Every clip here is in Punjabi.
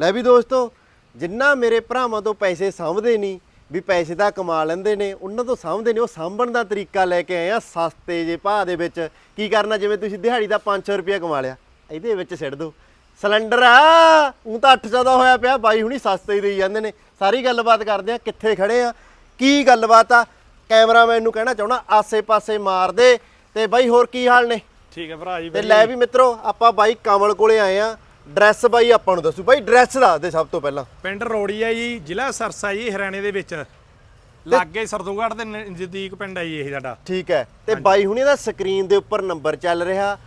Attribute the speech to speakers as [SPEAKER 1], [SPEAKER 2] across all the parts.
[SPEAKER 1] ਲੈ ਵੀ ਦੋਸਤੋ ਜਿੰਨਾ ਮੇਰੇ ਭਰਾਵਾਂ ਤੋਂ ਪੈਸੇ ਸਾਂਭਦੇ ਨਹੀਂ ਵੀ ਪੈਸੇ ਤਾਂ ਕਮਾ ਲੈਂਦੇ ਨੇ ਉਹਨਾਂ ਤੋਂ ਸਾਂਭਦੇ ਨੇ ਉਹ ਸਾਂਭਣ ਦਾ ਤਰੀਕਾ ਲੈ ਕੇ ਆਏ ਆ ਸਸਤੇ ਜੇ ਭਾਅ ਦੇ ਵਿੱਚ। ਕੀ ਕਰਨਾ ਜਿਵੇਂ ਤੁਸੀਂ ਦਿਹਾੜੀ ਦਾ 500 ਰੁਪਏ ਕਮਾ ਲਿਆ ਇਹਦੇ ਵਿੱਚ ਸਿੱਟ ਦਿਓ। ਸਿਲੰਡਰ ਆ ਉਹ ਤਾਂ 800 ਦਾ ਹੋਇਆ ਪਿਆ ਬਾਈ ਹੁਣੀ ਸਸਤੇ ਹੀ ਦੇਈ ਜਾਂਦੇ ਨੇ। ਸਾਰੀ ਗੱਲਬਾਤ ਕਰਦੇ ਆ ਕਿੱਥੇ ਖੜੇ ਆ ਕੀ ਗੱਲਬਾਤ ਆ ਕੈਮਰਾਮੈਨ ਨੂੰ ਕਹਿਣਾ ਚਾਹਣਾ ਆਸੇ-ਪਾਸੇ ਮਾਰ ਦੇ। ਤੇ ਬਾਈ ਹੋਰ ਕੀ ਹਾਲ ਨੇ?
[SPEAKER 2] ਠੀਕ ਹੈ ਭਰਾ ਜੀ
[SPEAKER 1] ਤੇ ਲੈ ਵੀ ਮਿੱਤਰੋ ਆਪਾਂ ਬਾਈ ਕਮਲ ਕੋਲੇ ਆਏ ਆ। ਡਰੈਸ ਬਾਈ ਆਪਾਂ ਨੂੰ ਦੱਸੂ। ਬਾਈ ਡਰੈਸ ਦੱਸ ਦੇ ਸਭ ਤੋਂ ਪਹਿਲਾਂ।
[SPEAKER 2] ਪਿੰਡ ਰੋੜੀ ਹੈ ਜੀ ਜ਼ਿਲ੍ਹਾ ਸਰਸਾ ਜੀ ਹਰਿਆਣੇ ਦੇ ਵਿੱਚ। ਲਾਗੇ ਸਰਦੂਗੜ੍ਹ ਦੇ ਨਜ਼ਦੀਕ ਪਿੰਡ ਹੈ ਜੀ ਇਹ ਸਾਡਾ।
[SPEAKER 1] ਠੀਕ ਹੈ। ਤੇ ਬਾਈ ਹੁਣੀ ਦਾ ਸਕਰੀਨ ਦੇ ਉੱਪਰ ਨੰਬਰ ਚੱਲ ਰਿਹਾ।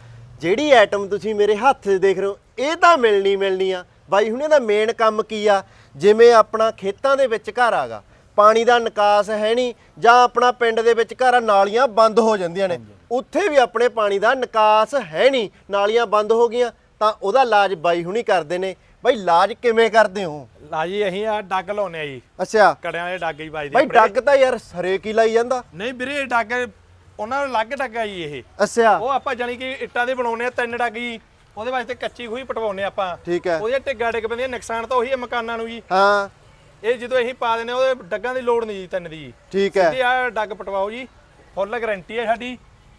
[SPEAKER 1] ਜਿਹੜੀ ਆਈਟਮ ਤੁਸੀਂ ਮੇਰੇ ਹੱਥ 'ਚ ਦੇਖ ਰਹੇ ਹੋ ਇਹ ਤਾਂ ਮਿਲਣੀ ਮਿਲਣੀ ਆ। ਬਾਈ ਹੁਣੀ ਦਾ ਮੇਨ ਕੰਮ ਕੀ ਆ? ਜਿਵੇਂ ਆਪਣਾ ਖੇਤਾਂ ਦੇ ਵਿੱਚ ਘਰ ਆਗਾ। ਪਾਣੀ ਦਾ ਨਿਕਾਸ ਹੈ ਨਹੀਂ ਜਾਂ ਆਪਣਾ ਪਿੰਡ ਦੇ ਵਿੱਚ ਘਰ ਆ ਨਾਲੀਆਂ ਬੰਦ ਹੋ ਜਾਂਦੀਆਂ ਨੇ। ਉੱਥੇ ਵੀ ਆਪਣੇ ਪਾਣੀ ਦਾ ਨਿਕਾਸ ਹੈ ਨਹੀਂ ਨਾਲੀਆਂ ਬੰਦ ਹੋ ਗਈਆਂ। ਤਾਂ ਉਹਦਾ ਇਲਾਜ ਬਾਈ ਹੁਣੀ ਕਰਦੇ ਨੇ। ਬਾਈ ਇਲਾਜ ਕਿਵੇਂ ਕਰਦੇ ਹੋ?
[SPEAKER 2] ਲਾ ਜੀ ਅਸੀਂ ਆ ਡੱਗ ਲਾਉਨੇ ਆ ਜੀ।
[SPEAKER 1] ਅੱਛਾ।
[SPEAKER 2] ਕੜਿਆਂ ਦੇ ਡੱਗ ਹੀ ਵੱਜਦੇ
[SPEAKER 1] ਬਾਈ ਡੱਗ ਤਾਂ ਯਾਰ ਹਰੇਕ ਹੀ ਲਾਈ ਜਾਂਦਾ?
[SPEAKER 2] ਨਹੀਂ ਵੀਰੇ ਇਹ ਡੱਗ ਉਹਨਾਂ ਨੂੰ ਅਲੱਗ ਡੱਗ ਆ ਜੀ ਇਹ।
[SPEAKER 1] ਅੱਛਾ।
[SPEAKER 2] ਉਹ ਆਪਾਂ ਜਾਨੀ ਕਿ ਇੱਟਾਂ ਦੇ ਬਣਾਉਨੇ ਆ ਤਿੰਨ ਡੱਗ ਜੀ। ਉਹਦੇ ਵਾਸਤੇ ਕੱਚੀ ਖੂਹੀ ਪਟਵਾਉਨੇ ਆਪਾਂ।
[SPEAKER 1] ਠੀਕ ਹੈ।
[SPEAKER 2] ਉਹਦੀਆਂ ਟਿੱਗਾ ਡਿੱਗ ਪੈਂਦੀਆਂ ਨੁਕਸਾਨ ਤਾਂ ਉਹੀ ਹੈ ਮਕਾਨਾਂ ਨੂੰ ਜੀ।
[SPEAKER 1] ਹਾਂ।
[SPEAKER 2] ਇਹ ਜਦੋਂ ਅਸੀਂ ਪਾ ਦਿੰਨੇ ਉਹਦੇ ਡੱਗਾਂ ਦੀ ਲੋੜ ਨਹੀਂ ਜੀ ਤਿੰਨ ਦੀ। ਜੀ
[SPEAKER 1] ਠੀਕ ਹੈ।
[SPEAKER 2] ਸਿੱਧੀ ਆ ਡੱਗ ਪਟਵਾਓ ਜੀ। ਫੁੱਲ ਗਾਰੰਟੀ ਹੈ ਸਾਡੀ।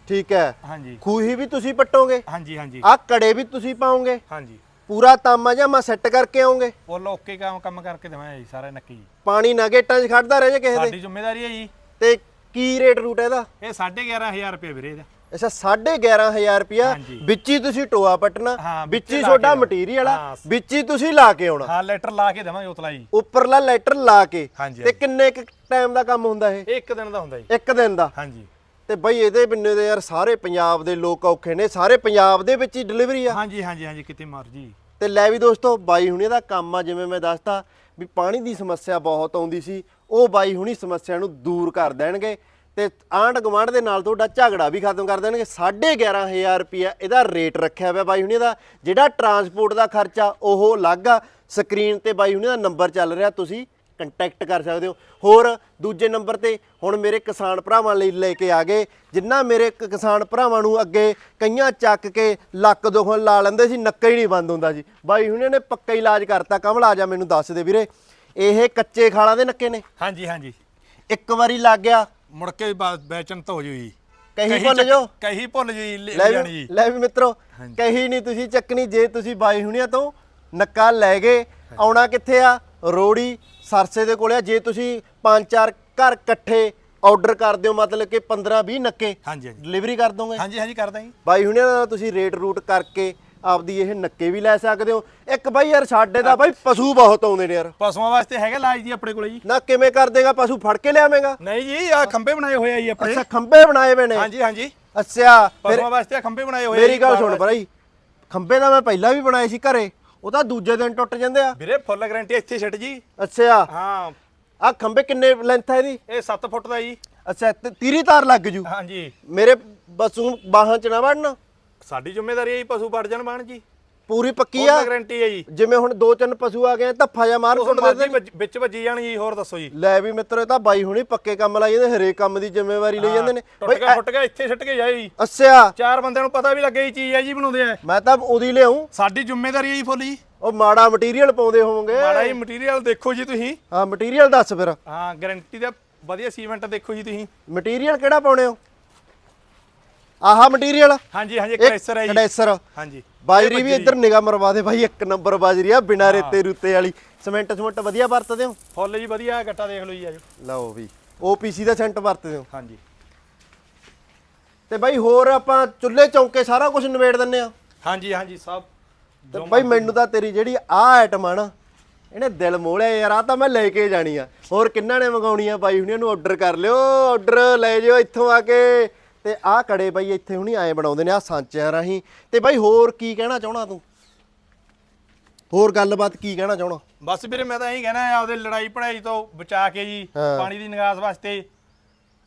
[SPEAKER 1] ਠੀਕ ਹੈ।
[SPEAKER 2] ਹਾਂਜੀ।
[SPEAKER 1] ਖੂਹੀ ਵੀ ਤੁਸੀਂ ਪੱਟੋਗੇ?
[SPEAKER 2] ਹਾਂਜੀ ਹਾਂਜੀ।
[SPEAKER 1] ਆ ਕੜੇ ਵੀ ਤੁਸੀਂ ਪਾਓਗੇ?
[SPEAKER 2] ਹਾਂਜੀ।
[SPEAKER 1] ਪੂਰਾ ਤਾਮਾ ਜਾਮਾ ਸੈੱਟ ਕਰਕੇ ਆਓਗੇ
[SPEAKER 2] ਫੁੱਲ ਓਕੇ ਕੰਮ ਕੰਮ ਕਰਕੇ ਦੇਵਾਂਗੇ ਜੀ ਸਾਰੇ ਨੱਕੀ। ਜੀ
[SPEAKER 1] ਪਾਣੀ ਨਾ ਗੇਟਾਂ 'ਚ ਖੜਦਾ ਰਹੇ ਜੇ ਕਿਸੇ ਦੇ।
[SPEAKER 2] ਸਾਡੀ ਜ਼ਿੰਮੇਵਾਰੀ ਹੈ ਜੀ।
[SPEAKER 1] ਤੇ ਕੀ ਰੇਟ ਰੂਟ ਇਹਦਾ?
[SPEAKER 2] ਇਹ 11500 ਰੁਪਏ ਵੀਰੇ ਇਹਦਾ।
[SPEAKER 1] ਅੱਛਾ 11500 ਰੁਪਿਆ
[SPEAKER 2] ਹਾਂਜੀ।
[SPEAKER 1] ਵਿੱਚ ਹੀ ਤੁਸੀਂ ਟੋਆ ਪੱਟਣਾ
[SPEAKER 2] ਹਾਂ,
[SPEAKER 1] ਵਿੱਚ
[SPEAKER 2] ਵਿੱਚ
[SPEAKER 1] ਹੀ
[SPEAKER 2] ਲਾ
[SPEAKER 1] ਤੁਹਾਡਾ
[SPEAKER 2] ਕੇ
[SPEAKER 1] ਮਟੀਰੀਅਲ ਆ
[SPEAKER 2] ਹਾਂ।
[SPEAKER 1] ਵਿੱਚ ਹੀ ਤੁਸੀਂ ਲਾ ਕੇ ਆਉਣਾ।
[SPEAKER 2] ਹਾਂ ਲੈਟਰ ਲਾ ਕੇ ਦੇਵਾਂਗੇ ਉਤਲਾ ਜੀ।
[SPEAKER 1] ਉੱਪਰਲਾ ਲੈਟਰ ਲਾ ਕੇ।
[SPEAKER 2] ਹਾਂਜੀ,
[SPEAKER 1] ਤੇ ਕਿੰਨੇ ਕੁ ਟਾਈਮ ਦਾ ਕੰਮ ਹੁੰਦਾ ਇਹ
[SPEAKER 2] ਇਹ? ਇੱਕ ਦਿਨ ਦਾ ਹੁੰਦਾ ਜੀ।
[SPEAKER 1] ਇੱਕ ਦਿਨ ਦਾ।
[SPEAKER 2] ਹਾਂਜੀ।
[SPEAKER 1] ਤੇ ਬਈ ਇਹਦੇ ਬਿੰਨੇ ਦੇ ਯਾਰ ਸਾਰੇ ਪੰਜਾਬ ਦੇ ਲੋਕ ਔਖੇ ਨੇ ਸਾਰੇ ਪੰਜਾਬ ਦੇ ਵਿੱਚ ਹੀ ਡਿਲੀਵਰੀ ਆ।
[SPEAKER 2] ਹਾਂਜੀ ਹਾਂਜੀ ਹਾਂਜੀ ਕਿਤੇ ਮਰਜ਼ੀ।
[SPEAKER 1] ਤੇ ਲੈ ਵੀ ਦੋਸਤੋ ਬਾਈ ਹੁਣੀ ਦਾ ਕੰਮ ਆ ਜਿਵੇਂ ਮੈਂ ਦੱਸਤਾ ਵੀ ਪਾਣੀ ਦੀ ਸਮੱਸਿਆ ਬਹੁਤ ਆਉਂਦੀ ਸੀ ਉਹ ਬਾਈ ਹੁਣੀ ਸਮੱਸਿਆ ਨੂੰ ਦੂਰ ਕਰ ਦੇਣਗੇ ਤੇ ਆਂਢ ਗੁਆਂਢ ਦੇ ਨਾਲ ਤੁਹਾਡਾ ਝਗੜਾ ਵੀ ਖਤਮ ਕਰ ਦੇਣਗੇ। 11500 ਰੁਪਿਆ ਇਹਦਾ ਰੇਟ ਰੱਖਿਆ ਹੋਇਆ ਬਾਈ ਹੁਣੀ ਦਾ ਜਿਹੜਾ ਟਰਾਂਸਪੋਰਟ ਦਾ ਖਰਚਾ ਉਹ ਅਲੱਗ ਆ। ਸਕਰੀਨ ਤੇ ਬਾਈ ਹੁਣੀ ਦਾ ਨੰਬਰ ਚੱਲ ਰਿਹਾ ਤੁਸੀਂ ਕੰਟੈਕਟ ਕਰ ਸਕਦੇ ਹੋ। ਹੋਰ ਦੂਜੇ ਨੰਬਰ ਤੇ ਹੁਣ ਮੇਰੇ ਕਿਸਾਨ ਭਰਾਵਾਂ ਲਈ ਲੈ ਕੇ ਆ ਗਏ। ਜਿੰਨਾ ਮੇਰੇ ਕਿਸਾਨ ਭਰਾਵਾਂ ਨੂੰ ਅੱਗੇ ਕਈਆਂ ਚੱਕ ਕੇ ਲੱਕ ਦੁਖਣ ਲਾ ਲੈਂਦੇ ਸੀ ਨੱਕਾ ਹੀ ਨਹੀਂ ਬੰਦ ਹੁੰਦਾ ਸੀ ਬਾਈ ਹੁਣੇ ਨੇ ਪੱਕਾ ਇਲਾਜ ਕਰਤਾ। ਕਮਲ ਆ ਜਾ ਮੈਨੂੰ ਦੱਸ ਦੇ ਵੀਰੇ। ਇਹ ਕੱਚੇ ਖਾਲਾਂ ਦੇ ਨੱਕੇ ਨੇ।
[SPEAKER 2] ਹਾਂਜੀ ਹਾਂਜੀ।
[SPEAKER 1] ਇੱਕ ਵਾਰੀ ਲੱਗ ਗਿਆ।
[SPEAKER 2] ਮੁੜ ਕੇ ਬੇਚਨ ਤਾਂ ਹੋ ਜੂ ਜੀ।
[SPEAKER 1] ਕਹੀ ਭੁੱਲ ਜਾਓ।
[SPEAKER 2] ਕਹੀ ਭੁੱਲ ਜੀ ਲੈ ਜਾਣੀ ਜੀ।
[SPEAKER 1] ਲੈ ਵੀ ਮਿੱਤਰੋ ਕਹੀ ਨਹੀਂ ਤੁਸੀਂ ਚੱਕਣੀ। ਜੇ ਤੁਸੀਂ ਬਾਈ ਹੁਣੀਆਂ ਤੋਂ ਨੱਕਾ ਲੈ ਗਏ ਆਉਣਾ ਕਿੱਥੇ ਆ? ਰੋੜੀ ਸਰਸੇ ਦੇ ਕੋਲੇ ਆ ਜੇ ਤੁਸੀਂ ਪੰਜ ਚਾਰ ਘਰ ਇਕੱਠੇ ਆਰਡਰ ਕਰਦੇ ਹੋ ਮਤਲਬ ਕਿ 15 20 ਨੱਕੇ
[SPEAKER 2] ਹਾਂਜੀ ਹਾਂਜੀ।
[SPEAKER 1] ਡਿਲੀਵਰੀ ਕਰ ਦੋਗੇ?
[SPEAKER 2] ਹਾਂਜੀ ਹਾਂਜੀ ਕਰਦਾ ਜੀ।
[SPEAKER 1] ਬਾਈ ਹੁਣੀਆਂ ਦਾ ਤੁਸੀਂ ਰੇਟ ਰੂਟ ਕਰਕੇ ਆਪਦੀ ਇਹ ਨੱਕੇ ਵੀ ਲੈ ਸਕਦੇ ਹੋ। ਇੱਕ ਬਾਈ ਯਾਰ ਸਾਡੇ ਦਾ ਬਾਈ ਪਸ਼ੂ ਬਹੁਤ ਆਉਂਦੇ ਨੇ ਯਾਰ।
[SPEAKER 2] ਪਸ਼ੂਆਂ ਵਾਸਤੇ ਹੈਗਾ ਲਾਜ ਜੀ ਆਪਣੇ ਕੋਲੇ ਜੀ।
[SPEAKER 1] ਨਾ ਕਿਵੇਂ ਕਰ ਦੇਗਾ ਪਸ਼ੂ ਫੜ ਕੇ ਲਿਆਵੇਂਗਾ?
[SPEAKER 2] ਨਹੀਂ ਜੀ ਆ ਖੰਭੇ ਬਣਾਏ ਹੋਏ ਆ ਜੀ ਆਪਣੇ।
[SPEAKER 1] ਅੱਛਾ ਖੰਬੇ ਬਣਾਏ ਹੋਏ ਨੇ?
[SPEAKER 2] ਹਾਂਜੀ ਹਾਂਜੀ।
[SPEAKER 1] ਅੱਛਾ ਫਿਰ
[SPEAKER 2] ਪਸ਼ੂਆਂ ਵਾਸਤੇ ਆਹ ਖੰਭੇ ਬਣਾਏ ਹੋਏ ਆ
[SPEAKER 1] ਮੇਰੀ
[SPEAKER 2] ਜੀ,
[SPEAKER 1] ਗੱਲ ਸੁਣ ਭਾਈ ਖੰਬੇ ਦਾ ਮੈਂ ਪਹਿਲਾਂ ਵੀ ਬਣਾਏ ਸੀ ਘਰੇ। ਉਹ ਤਾਂ ਦੂਜੇ ਦਿਨ ਟੁੱਟ ਜਾਂਦੇ ਆ।
[SPEAKER 2] ਵੀਰੇ ਫੁੱਲ ਗਾਰੰਟੀ ਇੱਥੇ ਛੱਡ ਜੀ।
[SPEAKER 1] ਅੱਛਾ।
[SPEAKER 2] ਹਾਂ।
[SPEAKER 1] ਆ ਖੰਬੇ ਕਿੰਨੇ ਲੈਂਥ ਹੈ ਇਹਦੀ?
[SPEAKER 2] ਇਹ 7 ਫੁੱਟ ਦਾ ਜੀ।
[SPEAKER 1] ਅੱਛਾ ਤੇ ਤੀਰੀ ਤਾਰ ਲੱਗ ਜੂ।
[SPEAKER 2] ਹਾਂਜੀ।
[SPEAKER 1] ਮੇਰੇ ਬਸੂ ਬਾਹਾਂ ਚ ਨਾ ਵੜਨ।
[SPEAKER 2] ਸਾਡੀ ਜ਼ਿੰਮੇਵਾਰੀ ਹੈ ਜੀ ਪਸ਼ੂ ਵੜ ਜਾਣ ਬਾਣ ਜੀ।
[SPEAKER 1] ਪੂਰੀ ਪੱਕੀ ਆ।
[SPEAKER 2] ਗਾਰੰਟੀ ਹੈ ਜੀ।
[SPEAKER 1] ਜਿਵੇਂ ਹੁਣ ਦੋ ਤਿੰਨ ਪਸ਼ੂ ਆ ਗਏ ਧੱਫਾ ਜਾਂ ਮਾਰ ਸੁੱਟ
[SPEAKER 2] ਮਰਜ਼ੀ
[SPEAKER 1] ਦੇ
[SPEAKER 2] ਵਿੱਚ- ਵੱਜੀ ਜਾਣ ਜੀ ਹੋਰ ਦੱਸੋ ਜੀ।
[SPEAKER 1] ਲੈ ਵੀ ਮਿੱਤਰੋ ਇਹ ਤਾਂ ਬਾਈ ਹੁਣੀ ਪੱਕੇ ਕੰਮ ਲਾਈ ਜਾਂਦੇ ਹਰੇਕ ਕੰਮ ਦੀ ਜ਼ਿੰਮੇਵਾਰੀ ਲਈ ਜਾਂਦੇ ਨੇ।
[SPEAKER 2] ਟੁੱਟ ਗਿਆ ਫੁੱਟ ਗਿਆ ਇੱਥੇ ਛੱਟ ਕੇ ਜਾਏ ਜੀ।
[SPEAKER 1] ਅੱਛਾ।
[SPEAKER 2] ਚਾਰ ਬੰਦਿਆਂ ਨੂੰ ਪਤਾ ਵੀ ਲੱਗੇ ਇਹ ਚੀਜ਼ ਹੈ ਜੀ ਬਣਾਉਂਦੇ ਆ।
[SPEAKER 1] ਮੈਂ ਤਾਂ ਉਹਦੀ ਲਿਆਉਂ
[SPEAKER 2] ਸਾਡੀ ਜ਼ਿੰਮੇਵਾਰੀ ਹੈ ਜੀ ਫੁੱਲ ਜੀ।
[SPEAKER 1] ਉਹ ਮਾੜਾ ਮਟੀਰੀਅਲ ਪਾਉਂਦੇ ਹੋਵੋਗੇ।
[SPEAKER 2] ਮਾੜਾ ਜੀ ਮਟੀਰੀਅਲ ਦੇਖੋ ਜੀ ਤੁਸੀਂ।
[SPEAKER 1] ਹਾਂ ਮਟੀਰੀਅਲ ਦੱਸ ਫਿਰ।
[SPEAKER 2] ਹਾਂ ਗਾਰੰਟੀ ਦਾ ਵਧੀਆ ਸੀਮੈਂਟ ਦੇਖੋ ਜੀ ਤੁਸੀਂ।
[SPEAKER 1] ਮਟੀਰੀਅਲ ਕਿਹੜਾ ਪਾਉਣੇ ਹੋ? ਆਹਾ ਮਟੀਰੀਅਲ
[SPEAKER 2] ਹਾਂਜੀ ਹਾਂਜੀ ਕ੍ਰੈਸ਼ਰ ਹੈ ਜੀ।
[SPEAKER 1] ਕੰਡੈਂਸਰ
[SPEAKER 2] ਹਾਂਜੀ।
[SPEAKER 1] ਬਾਜਰੀ ਵੀ ਇੱਧਰ ਨਿਗਾਹ ਮਰਵਾ ਦੇ ਭਾਈ ਇੱਕ ਨੰਬਰ ਬਾਜਰੀ ਆ ਬਿਨਾ ਰੇਤੇ ਰੁੱਤੇ ਵਾਲੀ। ਸਿਮੈਂਟ ਸਮੈਂਟ ਵਧੀਆ ਵਰਤਦੇ ਹੋ?
[SPEAKER 2] ਫੁੱਲ ਜੀ ਵਧੀਆ ਗੱਟਾ ਦੇਖ ਲਓ ਜੀ ਆਜੋ।
[SPEAKER 1] ਲਓ ਵੀ। ਓਪੀਸੀ ਦਾ ਸੈਂਟ ਵਰਤਦੇ ਹੋ?
[SPEAKER 2] ਹਾਂਜੀ।
[SPEAKER 1] ਤੇ ਬਾਈ ਹੋਰ ਆਪਾਂ ਚੁੱਲ੍ਹੇ ਚੌਂਕੇ ਸਾਰਾ ਕੁਝ ਨਿਬੇੜ ਦਿੰਨੇ ਆ
[SPEAKER 2] ਹਾਂਜੀ ਹਾਂਜੀ ਸਭ।
[SPEAKER 1] ਤੇ ਬਾਈ ਮੈਨੂੰ ਤਾਂ ਤੇਰੀ ਜਿਹੜੀ ਆ ਆਈਟਮ ਆ ਨਾ ਇਹਨੇ ਦਿਲ ਮੋੜਿਆ ਯਾਰ ਆ ਤਾਂ ਮੈਂ ਲੈ ਕੇ ਜਾਣੀ ਆ। ਹੋਰ ਕਿੰਨਾ ਨੇ ਮੰਗਾਉਣੀ ਆ ਬਾਈ? ਹੁਣੀਆਂ ਨੂੰ ਆਰਡਰ ਕਰ ਲਿਓ। ਆਰਡਰ ਲੈ ਜਿਓ ਇੱਥੋਂ ਆ ਕੇ। ਤੇ ਆਹ ਕੜੇ ਬਾਈ ਇੱਥੇ ਹੁਣੀ ਆਏ ਬਣਾਉਂਦੇ ਨੇ ਆ ਸਾਂਚਿਆਂ ਰਾਹੀਂ। ਤੇ ਬਾਈ ਹੋਰ ਕੀ ਕਹਿਣਾ ਚਾਹਣਾ ਤੂੰ? ਹੋਰ ਗੱਲਬਾਤ ਕੀ ਕਹਿਣਾ ਚਾਹਣਾ?
[SPEAKER 2] ਬਸ ਵੀਰੇ ਮੈਂ ਤਾਂ ਇਹੀ ਕਹਿਣਾ ਆਪਦੇ ਲੜਾਈ ਪੜਾਈ ਤੋਂ ਬਚਾ ਕੇ ਜੀ
[SPEAKER 1] ਹਾਂ।
[SPEAKER 2] ਪਾਣੀ ਦੀ ਨਿਗਾਸ ਵਾਸਤੇ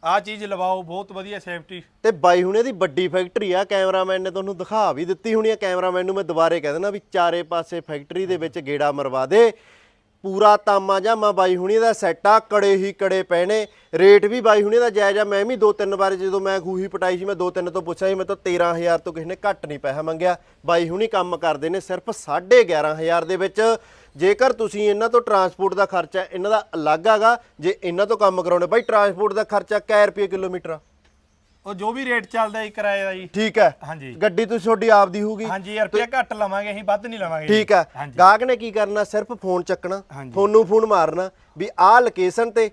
[SPEAKER 2] ਆਹ ਚੀਜ਼ ਲਵਾਓ ਬਹੁਤ ਵਧੀਆ ਸੇਫਟੀ।
[SPEAKER 1] ਤੇ ਬਾਈ ਹੁਣੇ ਦੀ ਵੱਡੀ ਫੈਕਟਰੀ ਆ ਕੈਮਰਾਮੈਨ ਨੇ ਤੁਹਾਨੂੰ ਦਿਖਾ ਵੀ ਦਿੱਤੀ ਹੋਣੀ ਆ। ਕੈਮਰਾਮੈਨ ਨੂੰ ਮੈਂ ਦੁਬਾਰੇ ਕਹਿ ਦੇਣਾ ਵੀ ਚਾਰੇ ਪਾਸੇ ਫੈਕਟਰੀ ਦੇ ਵਿੱਚ ਗੇੜਾ ਮਰਵਾ ਦੇ। ਪੂਰਾ ਤਾਮਾ ਜਾਮਾ ਬਾਈ ਹੁਣੀ ਦਾ ਸੈੱਟ ਆ, ਕੜੇ ਹੀ ਕੜੇ ਪਏ ਨੇ ਰੇਟ ਵੀ ਬਾਈ ਹੁਣੀ ਦਾ ਜਾਇਜ਼ ਆ, ਮੈਂ ਵੀ ਦੋ ਤਿੰਨ ਵਾਰ ਜਦੋਂ ਮੈਂ ਖੂਹੀ ਪਟਾਈ ਸੀ, ਮੈਂ ਦੋ ਤਿੰਨ ਤੋਂ ਪੁੱਛਿਆ ਸੀ, ਮੈਂ ਤਾਂ 13000 ਤੋਂ ਕਿਸੇ ਨੇ ਘੱਟ ਨਹੀਂ ਪੈਸਾ ਮੰਗਿਆ। ਬਾਈ ਹੁਣੀ ਕੰਮ ਕਰਦੇ ਨੇ ਸਿਰਫ 11500 ਦੇ ਵਿੱਚ। ਜੇਕਰ ਤੁਸੀਂ ਇਹਨਾਂ ਤੋਂ ਟਰਾਂਸਪੋਰਟ ਦਾ ਖਰਚਾ, ਇਹਨਾਂ ਦਾ ਅਲੱਗ ਹੈਗਾ, ਜੇ ਇਹਨਾਂ ਤੋਂ ਕੰਮ ਕਰਾਉਣੇ ਬਾਈ ਟਰਾਂਸਪੋਰਟ ਦਾ ਖਰਚਾ ਕਿੰਨੇ ਰੁਪਏ ਕਿਲੋਮੀਟਰ ਆ?
[SPEAKER 2] ਉਹ ਜੋ ਵੀ ਰੇਟ ਚੱਲਦਾ ਜੀ ਕਿਰਾਏ ਦਾ ਜੀ।
[SPEAKER 1] ਠੀਕ ਹੈ।
[SPEAKER 2] ਹਾਂਜੀ।
[SPEAKER 1] ਗੱਡੀ ਤੁਸੀਂ ਤੁਹਾਡੀ ਆਪਦੀ ਹੋਊਗੀ।
[SPEAKER 2] ਹਾਂਜੀ ਯਾਰ ਰੁਪਇਆ ਘੱਟ ਲਵਾਂਗੇ ਅਸੀਂ ਵੱਧ ਨਹੀਂ ਲਵਾਂਗੇ।
[SPEAKER 1] ਠੀਕ ਹੈ।
[SPEAKER 2] ਹਾਂਜੀ।
[SPEAKER 1] ਗਾਹਕ ਨੇ ਕੀ ਕਰਨਾ ਸਿਰਫ ਫੋਨ ਚੱਕਣਾ
[SPEAKER 2] ਹਾਂਜੀ।
[SPEAKER 1] ਫੋਨੂੰ ਫੋਨ ਮਾਰਨਾ ਵੀ ਆਹ ਲੋਕੇਸ਼ਨ ਤੇ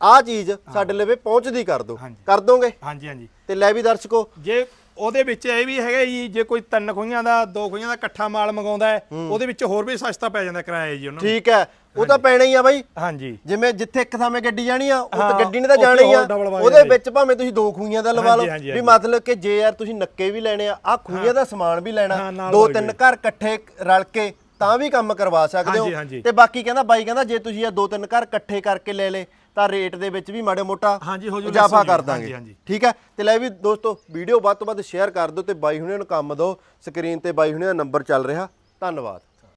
[SPEAKER 1] ਆਹ ਚੀਜ਼ ਸਾਡੇ ਲਵੇ ਪਹੁੰਚਦੀ ਕਰ ਦਿਓ।
[SPEAKER 2] ਹਾਂਜੀ।
[SPEAKER 1] ਕਰ ਦੋਗੇ?
[SPEAKER 2] ਹਾਂਜੀ ਹਾਂਜੀ।
[SPEAKER 1] ਤੇ ਲੈ ਵੀ ਦਰਸ਼ਕੋ।
[SPEAKER 2] ਜੇ ਉਹਦੇ ਵਿੱਚ ਇਹ ਵੀ ਹੈਗਾ ਜੀ ਜੇ ਕੋਈ ਤਿੰਨ ਖੋਈਆਂ ਦਾ ਦੋ ਖੋਈਆਂ ਦਾ ਇਕੱਠਾ ਮਾਲ ਮੰਗਾਉਂਦਾ ਹੈ ਉਹਦੇ ਵਿੱਚ ਹੋਰ ਵੀ ਸਸਤਾ ਪੈ ਜਾਂਦਾ ਕਿਰਾਇਆ ਜੀ ਉਹਨਾਂ। ਨੂੰ
[SPEAKER 1] ਠੀਕ ਹੈ ਉਹ ਤਾਂ ਪੈਣਾ ਹੀ ਆ ਬਾਈ।
[SPEAKER 2] ਹਾਂਜੀ।
[SPEAKER 1] ਜਿਵੇਂ ਜਿੱਥੇ ਇੱਕ ਥਾਵੇਂ ਗੱਡੀ ਜਾਣੀ ਆ ਉਹ ਤਾਂ
[SPEAKER 2] ਹਾਂ,
[SPEAKER 1] ਗੱਡੀ ਨੇ ਤਾਂ
[SPEAKER 2] ਉੱਥੇ
[SPEAKER 1] ਜਾਣਾ ਹੀ ਆ।
[SPEAKER 2] ਹੋਰ double ਵਾਲੇ
[SPEAKER 1] ਉਹਦੇ। ਵਿੱਚ ਭਾਵੇਂ ਤੁਸੀਂ ਦੋ ਖੂਹੀਆਂ ਦਾ ਲਵਾ ਲਓ
[SPEAKER 2] ਹਾਂਜੀ, ਹਾਂਜੀ,
[SPEAKER 1] ਵੀ ਮਤਲਬ ਕਿ ਜੇ ਯਾਰ ਤੁਸੀਂ ਨੱਕੇ ਵੀ ਲੈਣੇ ਆ ਆ ਖੂਹੀਆਂ ਦਾ ਸਮਾਨ ਵੀ ਲੈਣਾ
[SPEAKER 2] ਨਾਲ
[SPEAKER 1] ਦੋ ਤਿੰਨ ਘਰ ਇਕੱਠੇ ਰਲ ਕੇ ਤਾਂ ਵੀ ਕੰਮ ਕਰਵਾ ਸਕਦੇ
[SPEAKER 2] ਹਾਂਜੀ,
[SPEAKER 1] ਹੋ।
[SPEAKER 2] ਹਾਂਜੀ।
[SPEAKER 1] ਤੇ ਬਾਕੀ ਕਹਿੰਦਾ ਬਾਈ ਕਹਿੰਦਾ ਜੇ ਤੁਸੀਂ ਇਹ ਦੋ ਤਿੰਨ ਘਰ ਇਕੱਠੇ ਕਰਕੇ ਲੈ ਲੇ ਤਾਂ ਰੇਟ ਦੇ ਵਿੱਚ ਵੀ ਮਾੜੇ ਮੋਟਾ
[SPEAKER 2] ਹਾਂਜੀ, ਹੋ ਜੂ
[SPEAKER 1] ਇਜ਼ਾਫਾ ਕਰ। ਦਾਂਗੇ।
[SPEAKER 2] ਹਾਂਜੀ।
[SPEAKER 1] ਠੀਕ ਹੈ? ਤੇ ਲੈ ਵੀ ਦੋਸਤੋ ਵੀਡੀਓ ਵੱਧ ਤੋਂ ਵੱਧ ਸ਼ੇਅਰ ਕਰ ਦਿਓ ਤੇ ਬਾਈ ਹੁਣਿਆਂ ਨੂੰ ਕੰਮ ਦਿਓ। ਸਕਰੀਨ ਤੇ ਬਾਈ ਹੁਣਿਆਂ ਦਾ ਨੰਬਰ ਚੱਲ ਰਿਹਾ। ਧੰਨਵਾਦ।